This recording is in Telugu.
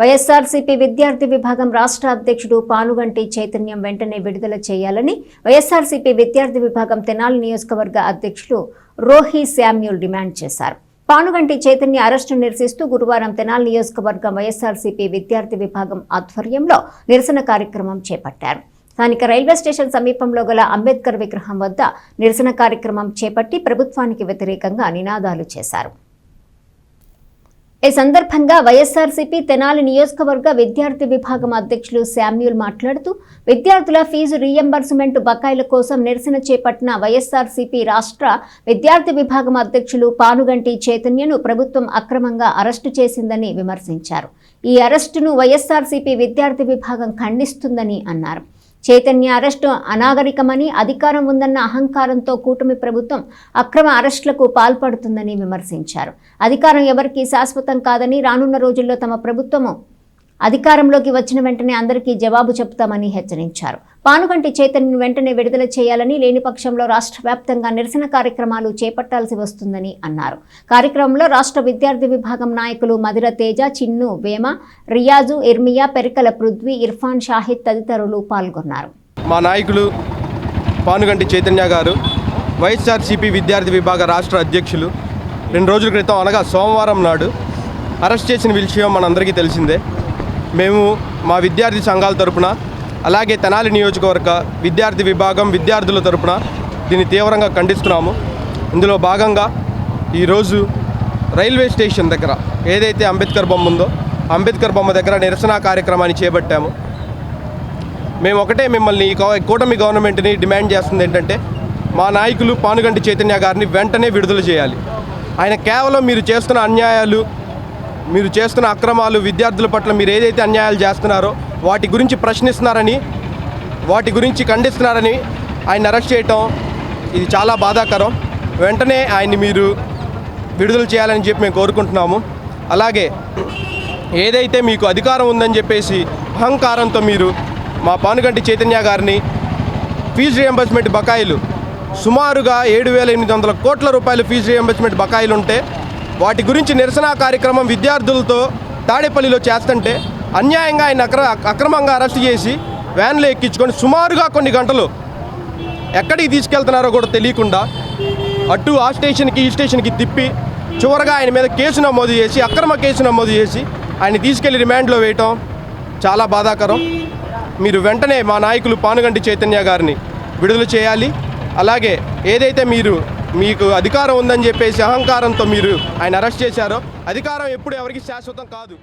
వైఎస్ఆర్సీపీ విద్యార్థి విభాగం రాష్ట్ర అధ్యక్షుడు పానుగంటి చైతన్యం వెంటనే విడుదల చేయాలని వైఎస్ఆర్సీపీ విద్యార్థి విభాగం తెనాలి నియోజకవర్గ అధ్యక్షులు రోహి శామ్యూల్ డిమాండ్ చేశారు. పానుగంటి చైతన్య అరెస్టు నిరసిస్తూ గురువారం తెనాలి నియోజకవర్గం వైఎస్ఆర్సీపీ విద్యార్థి విభాగం ఆధ్వర్యంలో నిరసన కార్యక్రమం చేపట్టారు. స్థానిక రైల్వే స్టేషన్ సమీపంలో గల అంబేద్కర్ విగ్రహం వద్ద నిరసన కార్యక్రమం చేపట్టి ప్రభుత్వానికి వ్యతిరేకంగా నినాదాలు చేశారు. ఈ సందర్భంగా వైఎస్ఆర్సీపీ తెనాలి నియోజకవర్గ విద్యార్థి విభాగం అధ్యక్షులు శామ్యూల్ మాట్లాడుతూ విద్యార్థుల ఫీజు రీఎంబర్స్మెంట్ బకాయిల కోసం నిరసన చేపట్టిన వైఎస్ఆర్సీపీ రాష్ట్ర విద్యార్థి విభాగం అధ్యక్షులు పానుగంటి చైతన్యను ప్రభుత్వం అక్రమంగా అరెస్టు చేసిందని విమర్శించారు. ఈ అరెస్టును వైఎస్ఆర్సీపీ విద్యార్థి విభాగం ఖండిస్తుందని అన్నారు. చైతన్య అరెస్టు అనాగరికమని అధికారం ఉందన్న అహంకారంతో కూటమి ప్రభుత్వం అక్రమ అరెస్టులకు పాల్పడుతుందని విమర్శించారు. అధికారం ఎవరికీ శాశ్వతం కాదని రానున్న రోజుల్లో తమ ప్రభుత్వము అధికారంలోకి వచ్చిన వెంటనే అందరికీ జవాబు చెప్తామని హెచ్చరించారు. పానుగంటి చైతన్యను వెంటనే విడుదల చేయాలని లేని పక్షంలో రాష్ట్ర వ్యాప్తంగా నిరసన కార్యక్రమాలు చేపట్టాల్సి వస్తుందని అన్నారు. కార్యక్రమంలో రాష్ట్ర విద్యార్థి విభాగం నాయకులు మధుర తేజ చిన్ను వేమ రియాజు ఇర్మియా పెరికల పృథ్వీ ఇర్ఫాన్ షాహిద్ తదితరులు పాల్గొన్నారు. మా నాయకులు పానుగంటి చైతన్య గారు వైఎస్ఆర్సీపీ విద్యార్థి విభాగ రాష్ట్ర అధ్యక్షులు రెండు రోజుల క్రితం అనగా సోమవారం నాడు అరెస్ట్ చేసిన విషయం మనందరికీ తెలిసిందే. మేము మా విద్యార్థి సంఘాల తరపున అలాగే తెనాలి నియోజకవర్గ విద్యార్థి విభాగం విద్యార్థుల తరపున దీన్ని తీవ్రంగా ఖండిస్తున్నాము. ఇందులో భాగంగా ఈరోజు రైల్వే స్టేషన్ దగ్గర ఏదైతే అంబేద్కర్ బొమ్మ ఉందో అంబేద్కర్ బొమ్మ దగ్గర నిరసన కార్యక్రమాన్ని చేపట్టాము. మేము ఒకటే మిమ్మల్ని కూటమి గవర్నమెంట్ని డిమాండ్ చేస్తుంది ఏంటంటే మా నాయకులు పానుగంటి చైతన్య గారిని వెంటనే విడుదల చేయాలి. ఆయన కేవలం మీరు చేస్తున్న అన్యాయాలు మీరు చేస్తున్న అక్రమాలు విద్యార్థుల పట్ల మీరు ఏదైతే అన్యాయాలు చేస్తున్నారో వాటి గురించి ప్రశ్నిస్తున్నారని వాటి గురించి ఖండిస్తున్నారని ఆయన అరెస్ట్ చేయటం ఇది చాలా బాధాకరం. వెంటనే ఆయన్ని మీరు విడుదల చేయాలని చెప్పి మేము కోరుకుంటున్నాము. అలాగే ఏదైతే మీకు అధికారం ఉందని చెప్పేసి అహంకారంతో మీరు మా పానుగంటి చైతన్య గారిని ఫీజు రియంబర్స్మెంట్ బకాయిలు సుమారుగా ఏడు వేల ఎనిమిది వందల కోట్ల రూపాయలు ఫీజు రియంబర్స్మెంట్ బకాయిలు ఉంటే వాటి గురించి నిరసన కార్యక్రమం విద్యార్థులతో తాడేపల్లిలో చేస్తుంటే అన్యాయంగా ఆయన అక్ర అక్రమంగా అరెస్ట్ చేసి వ్యాన్లో ఎక్కించుకొని సుమారుగా కొన్ని గంటలు ఎక్కడికి తీసుకెళ్తున్నారో కూడా తెలియకుండా అటు ఆ స్టేషన్కి ఈ స్టేషన్కి తిప్పి చివరగా ఆయన మీద కేసు నమోదు చేసి అక్రమ కేసు నమోదు చేసి ఆయన తీసుకెళ్ళి రిమాండ్లో వేయటం చాలా బాధాకరం. మీరు వెంటనే మా నాయకులు పానుగంటి చైతన్య గారిని విడుదల చేయాలి. అలాగే ఏదైతే మీరు మీకు అధికారం ఉందని చెప్పేసి అహంకారంతో మీరు ఆయన అరెస్ట్ చేశారో అధికారం ఎప్పుడు ఎవరికి శాశ్వతం కాదు.